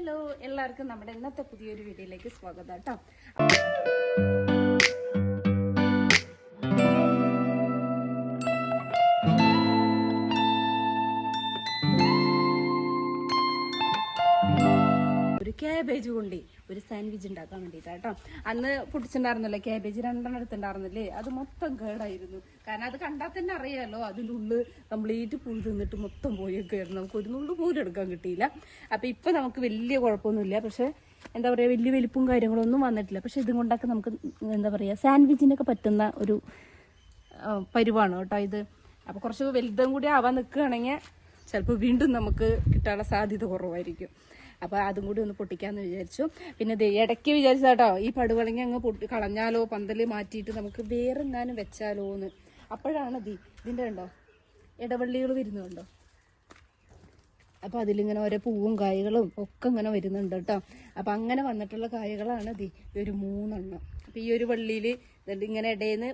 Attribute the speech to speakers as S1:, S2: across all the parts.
S1: Hello എല്ലാവർക്കും നമ്മുടെ ഇന്നത്തെ പുതിയൊരു വീഡിയോയിലേക്ക് സ്വാഗതം കേട്ടോ. ഒരു ക്യാബേജ് കൊണ്ടി ഒരു സാൻഡ്വിച്ച് ഉണ്ടാക്കാൻ വേണ്ടിയിട്ടാ കേട്ടോ അന്ന് പൊട്ടിച്ചിട്ടുണ്ടായിരുന്നല്ലോ ക്യാബേജ് രണ്ടെണ്ണം എടുത്തിട്ടുണ്ടായിരുന്നില്ലേ? അത് മൊത്തം കേടായിരുന്നു. കാരണം അത് കണ്ടാൽ തന്നെ അറിയാമല്ലോ അതിന്റെ ഉള്ളിൽ കംപ്ലീറ്റ് പുഴു തിന്നിട്ട് മൊത്തം പോയൊക്കെയായിരുന്നു നമുക്ക് ഒരു നുള്ളു പോലും എടുക്കാൻ കിട്ടിയില്ല. അപ്പം ഇപ്പം നമുക്ക് വലിയ കുഴപ്പമൊന്നുമില്ല. പക്ഷേ എന്താ പറയുക വലിയ വലിപ്പും കാര്യങ്ങളൊന്നും വന്നിട്ടില്ല. പക്ഷേ ഇതും കൊണ്ടൊക്കെ നമുക്ക് എന്താ പറയുക സാൻഡ്വിച്ചിനൊക്കെ പറ്റുന്ന ഒരു പരുവാണ് കേട്ടോ ഇത്. അപ്പോൾ കുറച്ച് വലുതും കൂടി ആവാൻ നിൽക്കുകയാണെങ്കിൽ ചിലപ്പോൾ വീണ്ടും നമുക്ക് കിട്ടാനുള്ള സാധ്യത കുറവായിരിക്കും. അപ്പോൾ അതും കൂടി ഒന്ന് പൊട്ടിക്കാമെന്ന് വിചാരിച്ചു. പിന്നെ ഇടയ്ക്ക് വിചാരിച്ചാട്ടോ ഈ പടുവളങ്ങി അങ്ങ് പൊട്ടി കളഞ്ഞാലോ പന്തൽ മാറ്റിയിട്ട് നമുക്ക് വേറെ എങ്ങാനും വെച്ചാലോ എന്ന് അപ്പോഴാണ് ദീ ഇതിന്റെ ഉണ്ടോ ഇടവള്ളികൾ വരുന്നുണ്ടോ അപ്പോൾ അതിലിങ്ങനെ ഓരോ പൂവും കായ്കളും ഒക്കെ ഇങ്ങനെ വരുന്നുണ്ട് കേട്ടോ. അപ്പോൾ അങ്ങനെ വന്നിട്ടുള്ള കായകളാണ് ഇത് ഒരു മൂന്നെണ്ണം. അപ്പോൾ ഈ ഒരു വള്ളിയിൽ ഇങ്ങനെ ഇടയിൽ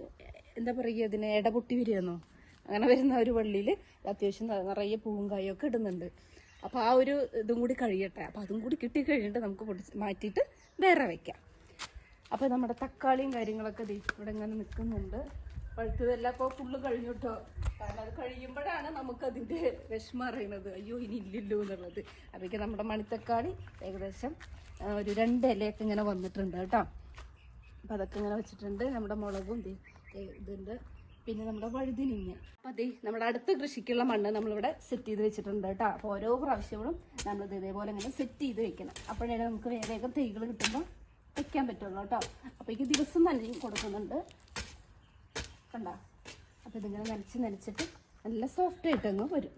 S1: എന്താ പറയുക ഇതിന് ഇടപൊട്ടി വരികയെന്നോ? അങ്ങനെ വരുന്ന ഒരു വള്ളിയിൽ അത്യാവശ്യം നിറയെ പൂവും കായൊക്കെ ഇടുന്നുണ്ട്. അപ്പോൾ ആ ഒരു ഇതും കൂടി കഴിയട്ടെ. അപ്പോൾ അതും കൂടി കിട്ടി കഴിഞ്ഞിട്ട് നമുക്ക് പൊടിച്ച് മാറ്റിയിട്ട് വേറെ വയ്ക്കാം അപ്പോൾ നമ്മുടെ തക്കാളിയും കാര്യങ്ങളൊക്കെ ഇവിടെ ഇങ്ങനെ നിൽക്കുന്നുണ്ട്. പഴുത്തതെല്ലാം ഇപ്പോൾ ഫുള്ള് കഴിഞ്ഞു കേട്ടോ കാരണം അത് കഴിയുമ്പോഴാണ് നമുക്കതിന്റെ വിഷമം അറിയുന്നത്. അയ്യോ ഇനി ഇല്ലല്ലോ എന്നുള്ളത്. അപ്പോഴേക്കും നമ്മുടെ മണിത്തക്കാളി ഏകദേശം ഒരു രണ്ട് ഇലയൊക്കെ ഇങ്ങനെ വന്നിട്ടുണ്ട് കേട്ടോ. അപ്പം അതൊക്കെ ഇങ്ങനെ വെച്ചിട്ടുണ്ട്. നമ്മുടെ മുളകും ഇതുണ്ട്. പിന്നെ നമ്മുടെ വഴുതിനിങ്ങ. അപ്പം അതേ നമ്മുടെ അടുത്ത കൃഷിക്കുള്ള മണ്ണ് നമ്മളിവിടെ സെറ്റ് ചെയ്ത് വെച്ചിട്ടുണ്ട് കേട്ടോ. അപ്പോൾ ഓരോ പ്രാവശ്യങ്ങളും നമ്മളിത് ഇതേപോലെ ഇങ്ങനെ സെറ്റ് ചെയ്ത് വെക്കണം. അപ്പോഴാണ് നമുക്ക് വേഗം തൈകൾ കിട്ടുമ്പോൾ വെക്കാൻ പറ്റുള്ളൂ കേട്ടോ. അപ്പോൾ എനിക്ക് ദിവസം നനഞ്ഞ് കൊടുക്കുന്നുണ്ട്. കണ്ട? അപ്പോൾ ഇതിങ്ങനെ നനച്ച് നനച്ചിട്ട് നല്ല സോഫ്റ്റ് ആയിട്ട് അങ്ങ് വരും.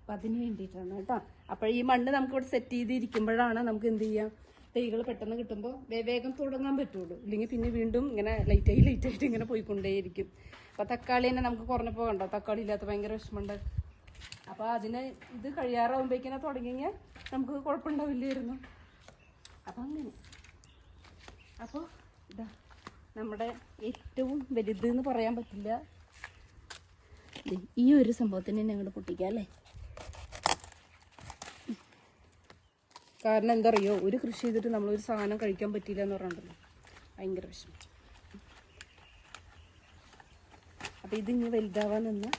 S1: അപ്പം അതിന് വേണ്ടിയിട്ടാണ് കേട്ടോ. അപ്പോൾ ഈ മണ്ണ് നമുക്ക് ഇവിടെ സെറ്റ് ചെയ്തിരിക്കുമ്പോഴാണ് നമുക്ക് എന്ത് ചെയ്യാം? തൈകൾ പെട്ടെന്ന് കിട്ടുമ്പോൾ വേഗം തുടങ്ങാൻ പറ്റുള്ളൂ. ഇല്ലെങ്കിൽ പിന്നെ വീണ്ടും ഇങ്ങനെ ലൈറ്റായി ലൈറ്റായിട്ട് ഇങ്ങനെ പോയിക്കൊണ്ടേയിരിക്കും. അപ്പോൾ തക്കാളി തന്നെ നമുക്ക് കുറഞ്ഞപ്പോൾ കണ്ടോ? തക്കാളി ഇല്ലാത്ത ഭയങ്കര വിഷമമുണ്ട്. അപ്പോൾ അതിന് ഇത് കഴിയാറാവുമ്പോഴേക്കിനെ തുടങ്ങിയാൽ നമുക്ക് കുഴപ്പമുണ്ടാവില്ലായിരുന്നു. അപ്പം അങ്ങനെ. അപ്പോൾ ഇതാ നമ്മുടെ ഏറ്റവും വലുത് എന്ന് പറയാൻ പറ്റില്ല. ഈ ഒരു സംഭവത്തിന് അങ്ങോട്ട് പൊട്ടിക്കാം അല്ലേ? കാരണം എന്താ അറിയോ ഒരു കൃഷി ചെയ്തിട്ട് നമ്മളൊരു സാധനം കഴിക്കാൻ പറ്റിയില്ല എന്ന് പറഞ്ഞിട്ടുണ്ടല്ലോ. ഭയങ്കര വിഷമം. അപ്പം ഇത് ഇനി വലുതാവാൻ നിന്ന്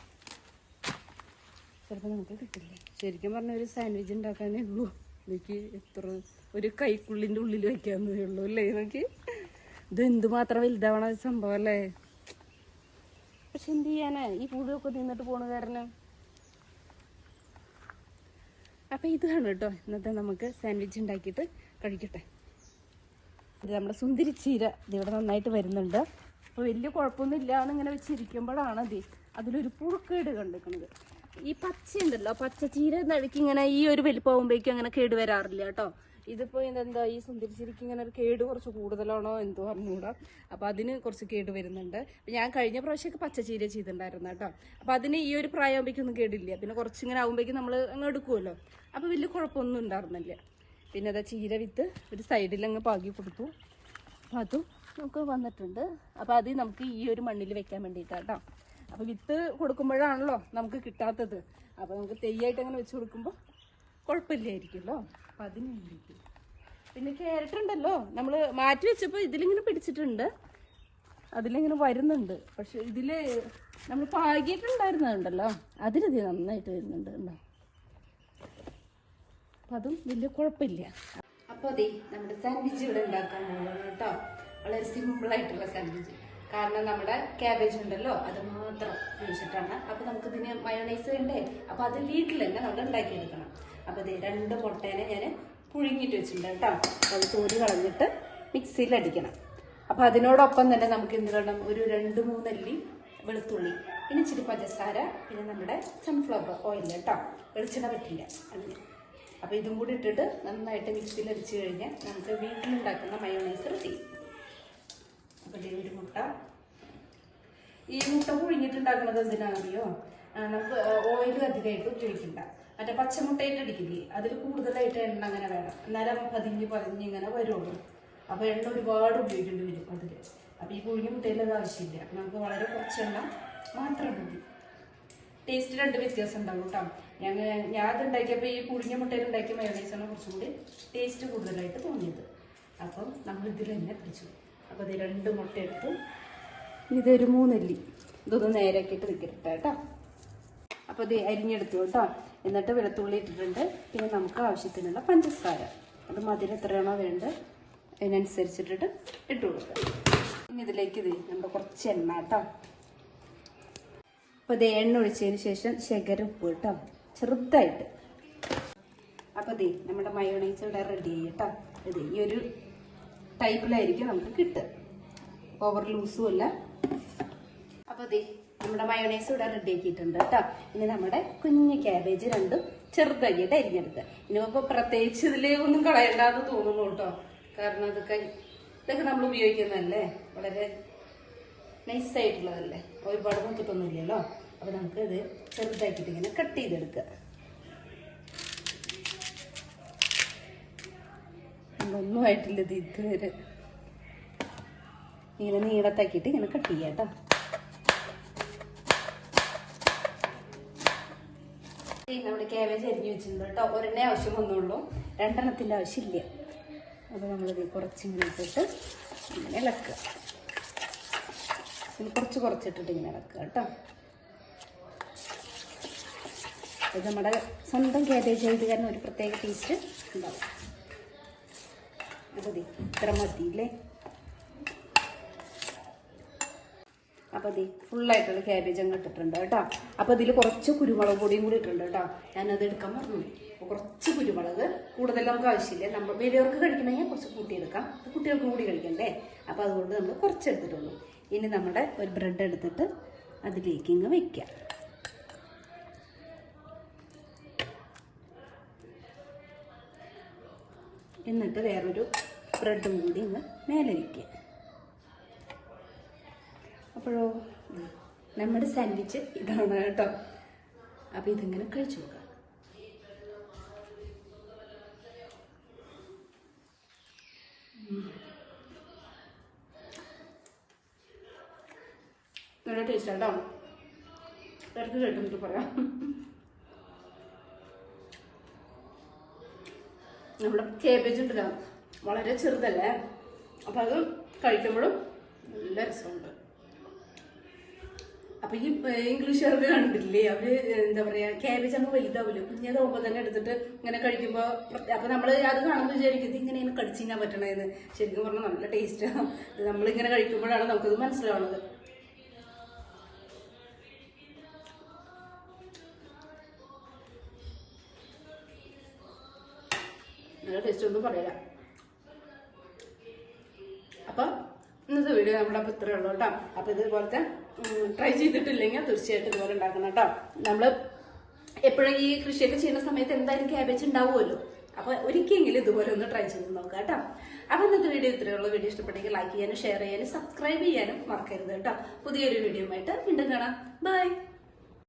S1: ചിലപ്പോൾ നമുക്ക് കിട്ടില്ല. ശരിക്കും പറഞ്ഞാൽ ഒരു സാൻഡ്വിച്ച് ഉണ്ടാക്കാനേ ഉള്ളൂ. എനിക്ക് എത്ര ഒരു കൈക്കുള്ളിന്റെ ഉള്ളിൽ വയ്ക്കാവുന്നതേ ഉള്ളൂ അല്ലേ? എനിക്ക് ഇത് എന്തുമാത്രം വലുതാവണ സംഭവം അല്ലേ? പക്ഷെ എന്ത് ചെയ്യാനാ? ഈ പുഴുവൊക്കെ തിന്നിട്ട് പോണ കാരണം അപ്പം ഇതാണ് കേട്ടോ ഇന്നത്തെ നമുക്ക് സാൻഡ്വിച്ച് ഉണ്ടാക്കിയിട്ട് കഴിക്കട്ടെ. ഇത് നമ്മുടെ സുന്ദരി ചീര ഇതിവിടെ നന്നായിട്ട് വരുന്നുണ്ട്. അപ്പോൾ വലിയ കുഴപ്പമൊന്നും ഇല്ല എന്നിങ്ങനെ വെച്ചിരിക്കുമ്പോഴാണ് ഇത്. അതിലൊരു പുഴുക്കേട് കണ്ടിരിക്കുന്നത്. ഈ പച്ച ഉണ്ടല്ലോ പച്ച ചീര നഴുക്കിങ്ങനെ ഈ ഒരു വലിപ്പമാകുമ്പോഴേക്കും അങ്ങനെ കേട് വരാറില്ല കേട്ടോ. ഇതിപ്പോൾ ഇതെന്താ ഈ സുന്ദരിച്ചിരിക്കും ചീരക്ക് ഇങ്ങനെ ഒരു കേട് കുറച്ച് കൂടുതലാണോ എന്തോ അറിഞ്ഞുകൂടാ. അപ്പോൾ അതിന് കുറച്ച് കേട് വരുന്നുണ്ട്. ഞാൻ കഴിഞ്ഞ പ്രാവശ്യമൊക്കെ പച്ച ചീര ചെയ്തിട്ടുണ്ടായിരുന്നു കേട്ടോ. അപ്പോൾ അതിന് ഈ ഒരു പ്രായമാകുമ്പോഴേക്കൊന്നും കേടില്ല. പിന്നെ കുറച്ചിങ്ങനെ ആകുമ്പോഴേക്കും നമ്മൾ അങ്ങ് എടുക്കുമല്ലോ അപ്പോൾ വലിയ കുഴപ്പമൊന്നും ഉണ്ടായിരുന്നില്ല. പിന്നെ അതാ ചീര വിത്ത് ഒരു സൈഡിൽ അങ്ങ് പാകി കൊടുത്തു. അപ്പോൾ അതും നമുക്ക് വന്നിട്ടുണ്ട്. അപ്പോൾ അത് നമുക്ക് ഈ ഒരു മണ്ണിൽ വെക്കാൻ വേണ്ടിയിട്ടാണ് കേട്ടോ. അപ്പോൾ വിത്ത് കൊടുക്കുമ്പോഴാണല്ലോ നമുക്ക് കിട്ടാത്തത്. അപ്പോൾ നമുക്ക് തെയ്യായിട്ട് അങ്ങനെ വെച്ച് കൊടുക്കുമ്പോൾ കുഴപ്പമില്ലായിരിക്കുമല്ലോ? അപ്പം അതിന് വേണ്ടിയിട്ട് പിന്നെ ക്യാരറ്റ് ഉണ്ടല്ലോ. നമ്മൾ മാറ്റി വെച്ചപ്പോൾ ഇതിലിങ്ങനെ പിടിച്ചിട്ടുണ്ട്. അതിലിങ്ങനെ വരുന്നുണ്ട്. പക്ഷെ ഇതിൽ നമ്മൾ പാകിയിട്ടുണ്ടായിരുന്നുണ്ടല്ലോ അതിലിത് നന്നായിട്ട് വരുന്നുണ്ട് ഉണ്ടോ അപ്പം അതും വലിയ കുഴപ്പമില്ല. അപ്പോൾ അതെ നമ്മുടെ സാൻഡ്വിച്ച് ഇവിടെ ഉണ്ടാക്കാൻ പോകുന്നത് കേട്ടോ. വളരെ സിമ്പിളായിട്ടുള്ള സാൻഡ്വിച്ച് കാരണം നമ്മുടെ ക്യാബേജ് ഉണ്ടല്ലോ അത് മാത്രം ഉപയോഗിച്ചിട്ടാണ്. അപ്പോൾ നമുക്കിതിന് മയോണൈസ് വേണ്ടേ? അപ്പോൾ അത് വീട്ടിൽ തന്നെ നമ്മൾ ഉണ്ടാക്കിയെടുക്കണം. അപ്പോൾ ഇത് രണ്ട് മുട്ടേനെ ഞാൻ പുഴുങ്ങിയിട്ട് വെച്ചിട്ടുണ്ട് കേട്ടോ. അത് തോൽ കളഞ്ഞിട്ട് മിക്സിയിൽ അടിക്കണം. അപ്പോൾ അതിനോടൊപ്പം തന്നെ നമുക്ക് എന്ത് വേണം? ഒരു രണ്ട് മൂന്നല്ലി വെളുത്തുള്ളി പിന്നെ ഇച്ചിരി പഞ്ചസാര പിന്നെ നമ്മുടെ സൺഫ്ലവർ ഓയിൽ കേട്ടോ. വെളിച്ചെണ്ണ പറ്റില്ല. അങ്ങനെ അപ്പോൾ ഇതും കൂടി ഇട്ടിട്ട് നന്നായിട്ട് മിക്സിയിൽ അടിച്ച് കഴിഞ്ഞാൽ നമുക്ക് വീട്ടിലുണ്ടാക്കുന്ന മയോണൈസ് റെഡി അപ്പോൾ ഒരു മുട്ട. ഈ മുട്ട പുഴുങ്ങിയിട്ടുണ്ടാക്കുന്നത് എന്തിനാണെന്നറിയോ? നമുക്ക് ഓയിൽ അധികമായിട്ട് ഉപയോഗിക്കണ്ട മറ്റേ പച്ചമുട്ടയിട്ട് അടിക്കില്ലേ? അതിൽ കൂടുതലായിട്ട് എണ്ണ അങ്ങനെ വേണം. എന്നാലും പതിഞ്ഞ് പതിഞ്ഞ് ഇങ്ങനെ വരുള്ളൂ. അപ്പോൾ എണ്ണ ഒരുപാട് ഉപയോഗിക്കേണ്ടി വരും അതിൽ അപ്പോൾ ഈ പുഴുങ്ങിയ മുട്ടയിൽ അത് ആവശ്യമില്ല. നമുക്ക് വളരെ കുറച്ച് എണ്ണ മാത്രം മതി. ടേസ്റ്റ് രണ്ട് വ്യത്യാസം ഉണ്ടാവും കേട്ടോ. ഞങ്ങൾ ഞാൻ അത് ഉണ്ടാക്കിയപ്പോൾ ഈ പുളിഞ്ഞ മുട്ടയിൽ ഉണ്ടാക്കിയ മയോണൈസാണ് കുറച്ചും കൂടി ടേസ്റ്റ് കൂടുതലായിട്ട് തോന്നിയത്. അപ്പം നമ്മൾ ഇതിൽ തന്നെ പിടിച്ചു. അപ്പോൾ ഇത് രണ്ട് മുട്ട എടുത്തു. ഇതൊരു മൂന്നല്ലി. ഇതൊന്ന് നേരാക്കിയിട്ട് നിൽക്കട്ടെ കേട്ടോ. അപ്പോൾ ഇത് അരിഞ്ഞെടുത്തു കേട്ടോ. എന്നിട്ട് വെളുത്തുള്ളി ഇട്ടിട്ടുണ്ട്. പിന്നെ നമുക്ക് ആവശ്യത്തിനുള്ള പഞ്ചസാര. അത് മധുരം എത്രയാണോ വേണ്ടത് അതിനനുസരിച്ചിട്ടിട്ട് ഇട്ട് കൊടുക്കുക ഇനി ഇതിലേക്ക് ഇത് നമ്മുടെ കുറച്ച് എണ്ണ കേട്ടോ. അപ്പോൾ ഇത് എണ്ണ ഒഴിച്ചതിന് ശേഷം ശകര ഉപ്പ് കേട്ടോ. ചെറുതായിട്ട്. അപ്പോൾ ദേ നമ്മുടെ മയോണൈസ് ഇവിടെ റെഡി കേട്ടോ. ഇത് ഈ ഒരു ടൈപ്പിലായിരിക്കും നമുക്ക് കിട്ടുക. ഓവർ ലൂസും അല്ല. അപ്പോൾ ദേ നമ്മുടെ മയോണൈസ് ഇവിടെ റെഡി ആക്കിയിട്ടുണ്ട് കേട്ടോ ഇനി നമ്മുടെ കുഞ്ഞു ക്യാബേജ് രണ്ടും ചെറുതായിട്ട് അരിഞ്ഞെടുക്കുക ഇനിയിപ്പോൾ പ്രത്യേകിച്ച് ഇതിൽ ഒന്നും കളയണ്ടെന്ന് തോന്നുന്നു കേട്ടോ കാരണം ഇതൊക്കെ ഇതൊക്കെ നമ്മൾ ഉപയോഗിക്കുന്നതല്ലേ? വളരെ നൈസായിട്ടുള്ളതല്ലേ ഒരുപാട് മുത്തിട്ടൊന്നുമില്ലല്ലോ അപ്പോൾ നമുക്ക് ഇത് ചെറുതാക്കിയിട്ട് ഇങ്ങനെ കട്ട് ചെയ്തെടുക്കുക. ഒന്നും ആയിട്ടില്ല ഇത് ഇതുവരെ. ഇങ്ങനെ നീളത്താക്കിയിട്ട് ഇങ്ങനെ കട്ട് ചെയ്യാം കേട്ടോ നമ്മുടെ ക്യാബേജ് അരിഞ്ഞു വെച്ചിട്ടുണ്ട് കേട്ടോ. ഒരെണ്ണേ ആവശ്യം വന്നുള്ളൂ. രണ്ടെണ്ണത്തിന്റെ ആവശ്യമില്ല. അപ്പോൾ നമ്മളിത് കുറച്ചിങ്ങനെ ഇട്ടിട്ട് ഇങ്ങനെ ഇളക്കുക. കുറച്ച് കുറച്ചിട്ടിട്ട് ഇങ്ങനെ ഇളക്കുക കേട്ടോ. ഇത് നമ്മുടെ സ്വന്തം ക്യാബേജ് ആയത് കാരണം ഒരു പ്രത്യേക ടേസ്റ്റ് ഉണ്ടാവും. അപ്പോൾ ഇത്ര മതിയില്ലേ? അപ്പോൾ ഇത് ഫുള്ളായിട്ടുള്ള ക്യാബേജ് അങ്ങ് ഇട്ടിട്ടുണ്ട് കേട്ടോ. അപ്പോൾ ഇതിൽ കുറച്ച് കുരുമുളക് പൊടിയും കൂടി ഇട്ടിട്ടുണ്ട് കേട്ടോ. ഞാനത് എടുക്കാൻ മറന്നു കുറച്ച് കുരുമുളക് കൂടുതൽ നമുക്ക് ആവശ്യമില്ല. നമ്മൾ വലിയവർക്ക് കഴിക്കണമെങ്കിൽ കുറച്ച് കൂട്ടിയെടുക്കാം കുട്ടികൾക്ക് കൂടി കഴിക്കണ്ടേ? അപ്പോൾ അതുകൊണ്ട് നമ്മൾ കുറച്ച് എടുത്തിട്ടുള്ളൂ. ഇനി നമ്മുടെ ഒരു ബ്രെഡ് എടുത്തിട്ട് അതിലേക്ക് ഇങ്ങ് വെക്കാം എന്നിട്ട് വേറൊരു ബ്രെഡും കൂടി ഇങ്ങ് മേലെ വയ്ക്കുക അപ്പോഴോ? നമ്മുടെ സാൻഡ്വിച്ച് ഇതാണ് കേട്ടോ. അപ്പോൾ ഇതിങ്ങനെ കഴിച്ചു നോക്കാം. നല്ല ടേസ്റ്റ് കേട്ടോ. ഇടയ്ക്ക് കേട്ടെന്നിട്ട് പറയാം. നമ്മുടെ കേബേജ് ഉണ്ടല്ലോ. വളരെ ചെറുതല്ലേ? അപ്പം അത് കഴിക്കുമ്പോഴും നല്ല രസമുണ്ട്. അപ്പൊ ഈ ഇംഗ്ലീഷുകാർക്ക് കണ്ടില്ലേ അവർ എന്താ പറയാ ക്യാബേജ് അങ്ങ് വലുതാവില്ല കുഞ്ഞതാവുമ്പോ തന്നെ എടുത്തിട്ട് ഇങ്ങനെ കഴിക്കുമ്പോ അപ്പൊ നമ്മൾ അത് കാണുമ്പോൾ വിചാരിക്കും ഇത് ഇങ്ങനെയാണ് കടിച്ചു പറ്റണേന്ന്. ശരിക്കും പറഞ്ഞാൽ നല്ല ടേസ്റ്റ് നമ്മളിങ്ങനെ കഴിക്കുമ്പോഴാണ് നമുക്കത് മനസ്സിലാവുന്നത്. നല്ല ടേസ്റ്റ് ഒന്നും പറയില്ല. അപ്പം ഇന്നത്തെ വീഡിയോ നമ്മുടെ അപ്പം ഇത്രയേ ഉള്ളൂ കേട്ടോ. അപ്പം ഇതുപോലത്തെ ട്രൈ ചെയ്തിട്ടില്ലെങ്കിൽ തീർച്ചയായിട്ടും ഇതുപോലെ ഉണ്ടാക്കണം കേട്ടോ. നമ്മൾ എപ്പോഴും ഈ കൃഷിയൊക്കെ ചെയ്യുന്ന സമയത്ത് എന്തായാലും ക്യാബേജ് ഉണ്ടാവുമല്ലോ. അപ്പൊ ഒരിക്കലെങ്കിലും ഇതുപോലെ ഒന്ന് ട്രൈ ചെയ്ത് നോക്കാം കേട്ടോ. അപ്പൊ ഇന്നത്തെ വീഡിയോ ഇത്രയേ ഉള്ളൂ. വീഡിയോ ഇഷ്ടപ്പെട്ടെങ്കിൽ ലൈക്ക് ചെയ്യാനും ഷെയർ ചെയ്യാനും സബ്സ്ക്രൈബ് ചെയ്യാനും മറക്കരുത് കേട്ടോ. പുതിയൊരു വീഡിയോ ആയിട്ട് വീണ്ടും കാണാം. ബൈ